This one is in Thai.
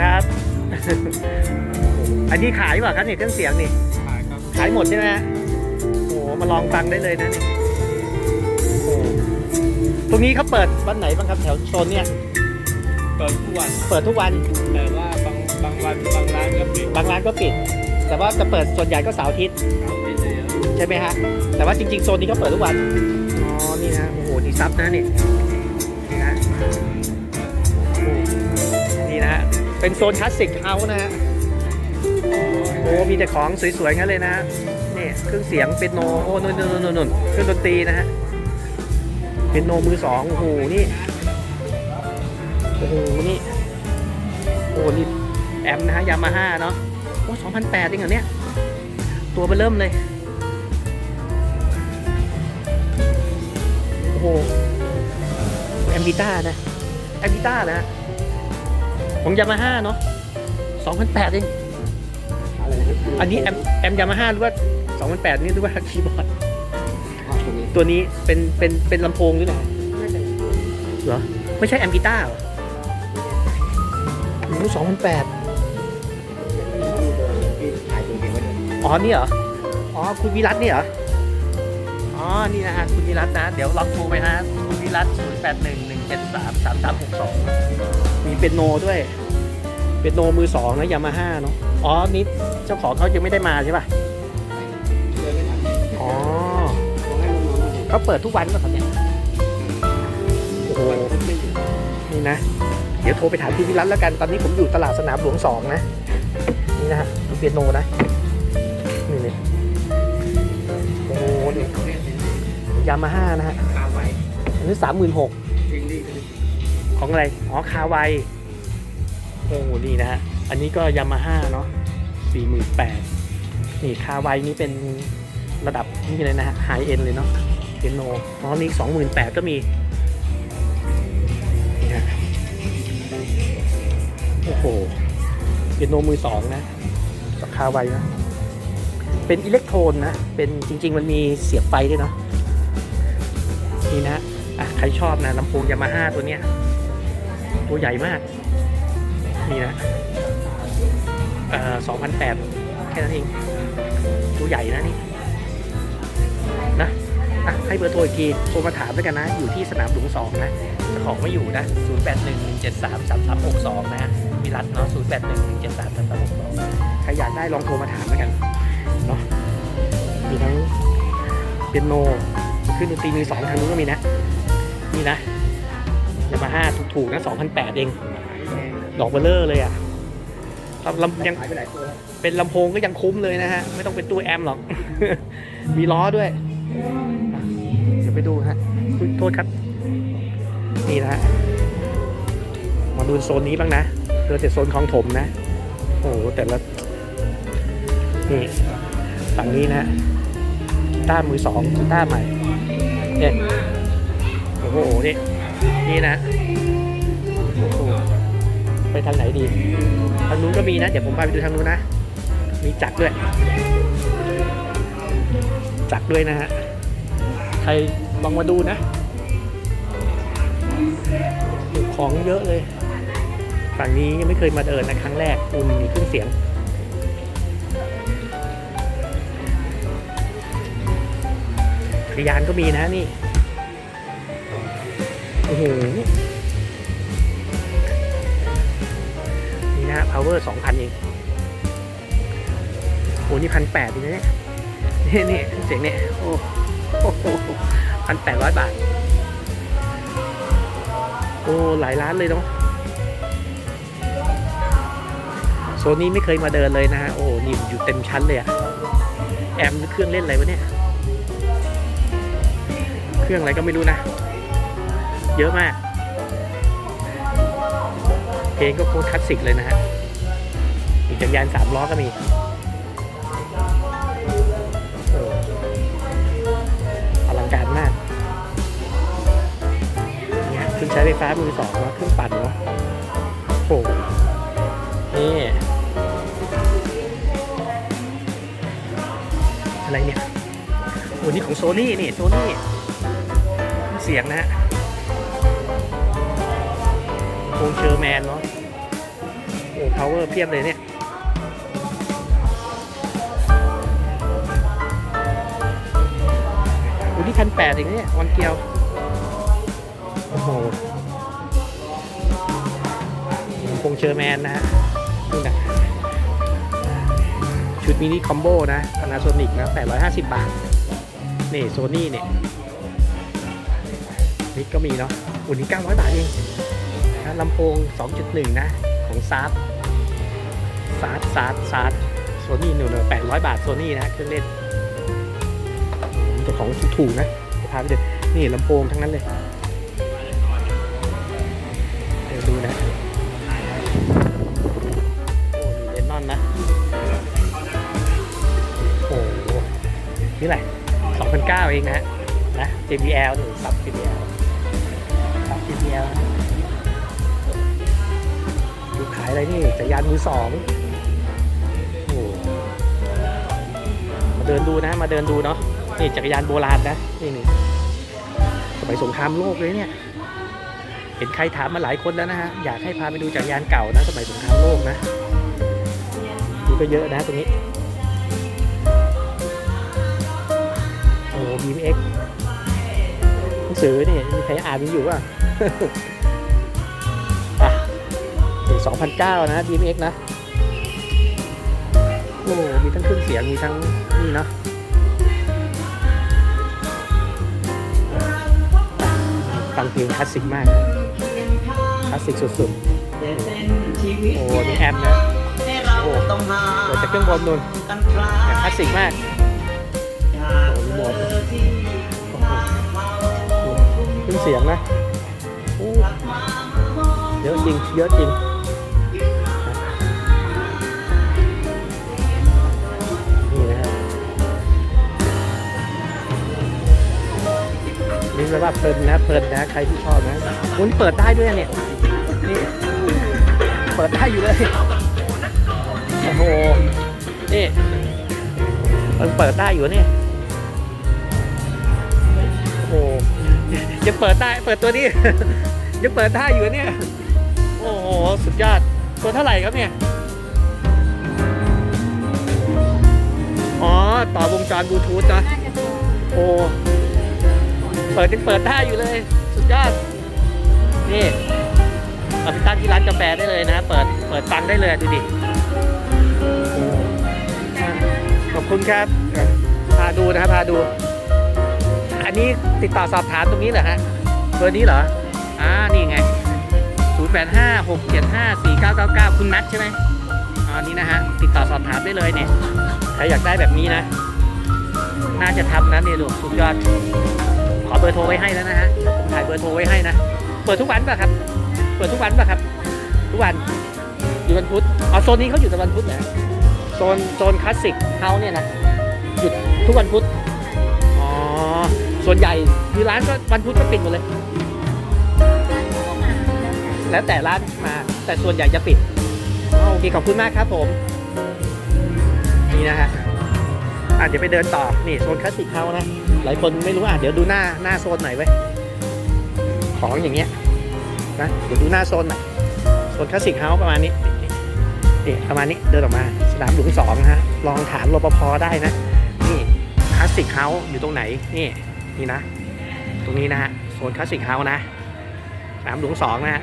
ครับ อันนี้ขายเปล่ะครับเนี่ยเครื่องเสียงนี่ ขายครับขายหมดใช่ไหมฮะโอ้โหมาลองฟังได้เลยนะนี่โอ้ตรงนี้เขาเปิดวันไหนบ้างครับแถวโซนเนี่ย เปิดทุกวัน เปิดทุกวัน แต่ว่าบางบางวันบางร้านก็ปิด บางร้านก็ปิด แต่ว่าจะเปิดส่วนใหญ่ก็เสาร์อาทิตย์ครับปิดเลยอะใช่ไหมฮะ แต่ว่าจริงๆโซนนี้ก็เปิดทุกวัน อ๋อ นี่นะ โอ้โห นี่ซับนะนี่นี่นะโอ้นี่นะฮะ เป็นโซนคลาสสิกเฮาส์นะฮะโอ้มีแต่ของสวยๆงั้นเลยนะฮะนี่เครื่องเสียงเป็นโนโอ้นู่นนู่นนู่นเครื่องดนตรีนะฮะเป็นโนมือสองโอ้โหนี่โอ้โหนี่โอ้โหนี่แอมนะฮะยามาฮ่าเนาะโอ้สองพันแปดเองเหรอเนี่ยตัวเบอร์เริ่มเลยโอ้โหแอมบิต้านะแอมบิต้านะ ของยามาฮ่าเนาะสองพันแปดเอง อะไรนะอันนี้แอมแอมยามาฮ่าหรือว่าสองพันแปดนี่หรือว่าคีย์บอร์ดอ๋อตรงนี้ตัวนี้เป็นเป็นเป็นลำโพงหรือไงน่าจะเป็นตัวเหรอ ไม่ใช่แอมกีตาร์เหรอโอ้สองพันแปดที่ถ่ายตรงเดียวไว้เลยอ๋อ นี่เหรอ อ๋อ คุณวิรัตนี่เหรอ อ๋อ นี่นะฮะ คุณวิรัตนะ เดี๋ยวลองโทรไปฮะ คุณวิรัตศูนย์แปดหนึ่งหนึ่งเจ็ดสามสามสามหกสองมีเป็นโนด้วย เป็นโนมือสองนะยามาฮ่าเนาะอ๋อนี่เจ้าของเขายังไม่ได้มาใช่ป่ะเดินไม่ทันอ๋อต้องให้น้องๆมาดูเขาเปิดทุกวันป่ะครับเนี่ยโอ้โหวันพุธไม่อยู่นี่นะ เดี๋ยวโทรไปถามพี่วิรัตแล้วกันตอนนี้ผมอยู่ตลาดสนามหลวงสองนะ นี่นะฮะดูเปียโนนะนี่เลยโอ้โหนี่ยามาฮ่านะฮะ คาไว้อสามหมื่นหกจริงดิของอะไร อ๋อ คาไวโอ้โหนี่นะฮะ อันนี้ก็ยามาฮ่าเนาะสี่หมื่นแปดนี่คาไวนี่เป็นระดับนี่เลยนะฮะไฮเอ็นเลยเนาะเปียโนอ๋อนี่สองหมื่นแปดก็มีโอ้โหเปียโนมือสองนะราคาไวนะ เป็นอิเล็กโทรนนะ เป็นจริง ๆ มันมีเสียบไฟด้วยเนาะนี่นะ อะใครชอบนะลำโพงยามาฮ่าตัวเนี้ย ตัวใหญ่มาก นี่นะเอ่อสองพันแปดแค่นั้นเอง ตัวใหญ่นะนี่ นะอะให้เบอร์โทรอีกที โทรมาถามด้วยกันนะ อยู่ที่สนามหลวงสองนะเจ้าของไม่อยู่นะ0 8 1 1 7 3 3 3 6 2นะมีรัดเนาะ0 8 1 1 7 3 3 3 6 2ใครอยากได้ลองโทรมาถามแล้วยกันเนาะมีทั้งเปียโนขึ้นดนตรีมือสองทางนู้นก็มีนะ นี่นะยามาฮ่าถูกๆนะ2,008เอง ดอกเบลเลอร์เลยอะครับลำยังเป็นลำโพงก็ยังคุ้มเลยนะฮะ ไม่ต้องเป็นตู้แอมหรอก มีล้อด้วย เดี๋ยวไปดูฮะโทษครับ นี่นะฮะ มาดูโซนนี้บ้างนะเจอแต่โซนของถมนะ โอ้โห แต่ละ นี่ฝั่งนี้นะต้ามือสองต้าใหม่เนี่ย โอ้โหนี่นี่นะโอ้โหไปทางไหนดี ทางนู้นก็มีนะ เดี๋ยวผมพาไปดูทางนู้นนะ มีจักรด้วย จักรด้วยนะฮะ ใครลองมาดูนะของเยอะเลยฝั่งนี้ยังไม่เคยมาเดินนะครั้งแรกอุ่นมีเครื่องเสียงจักรยานก็มีนะนี่ โอ้โห นี่นะฮะ power สองพันเอง โอ้นี่พันแปดเองนะเนี่ยนี่นี่เสียงเนี่ย โอ้โหพันแปดร้อยบาท โอ้ หลายร้านเลยเนาะโซนนี้ไม่เคยมาเดินเลยนะฮะ โอ้นี่อยู่เต็มชั้นเลยอะแอมเครื่องเล่นอะไรวะเนี่ย เครื่องอะไรก็ไม่รู้นะ เยอะมาก เพลงก็โคตรคลาสสิกเลยนะฮะมีจักรยานสามล้อก็มีโอ้อลังการมากเนี่ยเครื่องใช้ไฟฟ้ามือสองเนอะเครื่องปั่นเนาะโอ้โหนี่อะไรเนี่ยโอ้นี่ของโซนี่นี่โซนี่เสียงนะฮะ คงเชอร์แมนเนาะโอ้พาวเวอร์เพียบเลยเนี่ยอยู่ที่พันแปดเองเนี่ยวันเกียว โอ้โหคงเชอร์แมนนะฮะนี่นะชุดมินิคอมโบนะ Panasonic นะ 850 บาท นี่โซนี่เนี่ยนี่ก็มีเนาะอุ่นนี้900 บาทเอง นะลำโพง 2.1 นะ ของซาร์ซาร์ซาร์ซาร์โซนี่หนูๆ800บาทโซนี่นะเครื่องเล่นแต่ของถูกนะพาไปดูนี่ลำโพงทั้งนั้นเลยเดี๋ยวดูนะโอ้มีเลนนอนนะโอ้โหนี่แหละ2,009เองนะนะ JBL หนึ่งซับ JBL ซับ JBL นะายอะไรนี่จักรยานมือสองโอ้มาเดินดูนะ มาเดินดูเนาะนี่จักรยานโบราณนะนี่นี่สมัยสงครามโลกเลยเนี่ยเห็นใครถามมาหลายคนแล้วนะฮะอยากให้พาไปดูจักรยานเก่านะสมัยสงครามโลกนะนี่ก็เยอะนะตรงนี้โอ้บีมเอ็กหนังสือนี่มีใครอ่านมีอยู่อะ สองพันเก้านะบีมเอ็กนะ โอ้ มีทั้งเครื่องเสียง มีทั้งนี่เนาะฟังเพลงคลาสสิกมาก คลาสสิกสุดๆ โอ้ มีแอมนะ โอ้เปิดจากเครื่องบนนู่นคลาสสิกมากโอ้มีหมดเครื่องเสียงนะ เยอะจริง เยอะจริง ว่าเพลินนะเพลินนะใครที่ชอบนะอุ้ยเปิดได้ด้วยเนี่ยนี่เปิดได้อยู่เลยโอ้โหนี่มันเปิดได้อยู่เนี่ยโอ้โหยังเปิดได้เปิดตัวนี้ยังเปิดได้อยู่เนี่ยโอ้โหสุดยอดตัวเท่าไหร่ครับเนี่ยอ๋อต่อวงจรบลูทูธนะโอ้ ปิดยังเปิดได้อยู่เลย สุดยอด นี่เอาไปตั้งที่ร้านกาแฟได้เลยนะ เปิด เปิดฟังได้เลยดูดิขอบคุณครับ พาดูนะครับพาดู อันนี้ติดต่อสอบถามตรงนี้เหรอฮะ เบอร์นี้เหรอ อ่า นี่ไง 0 8 5 6 7 5 4 9 9 9 คุณนัทใช่ไหมอ๋อนี่นะฮะ ติดต่อสอบถามได้เลยเนี่ย ใครอยากได้แบบนี้นะ น่าจะทำนะเนี่ยลูกสุดยอด ขอเบอร์โทรไว้ให้แล้วนะฮะผมถ่ายเบอร์โทรไว้ให้นะ เปิดทุกวันป่ะครับ เปิดทุกวันป่ะครับ ทุกวัน อยู่วันพุธอ๋อโซนนี้เขาอยู่แต่วันพุธนะโซนโซนคลาสสิกเฮาเนี่ยนะ หยุดทุกวันพุธ อ๋อ ส่วนใหญ่มีร้านก็วันพุธก็ปิดหมดเลย แล้วแต่ร้านมา แต่ส่วนใหญ่จะปิดอ๋อโอเคขอบคุณมากครับผม นี่นะฮะ อะเดี๋ยวไปเดินต่อ นี่โซนคลาสสิกเฮานะ หลายคนไม่รู้อะเดี๋ยวดูหน้าหน้าโซนไหนอยเว้ย ของอย่างเงี้ยนะ เดี๋ยวดูหน้าโซนหน่อย โซนคลาสสิกเฮาประมาณนี้ นี่ประมาณนี้เดินออกมา สนามหลวงสองนะฮะ ลองถามรปภได้นะ นี่คลาสสิกเฮาอยู่ตรงไหน นี่นี่นะ ตรงนี้นะฮะ โซนคลาสสิกเฮานะสนามหลวงสองนะฮะ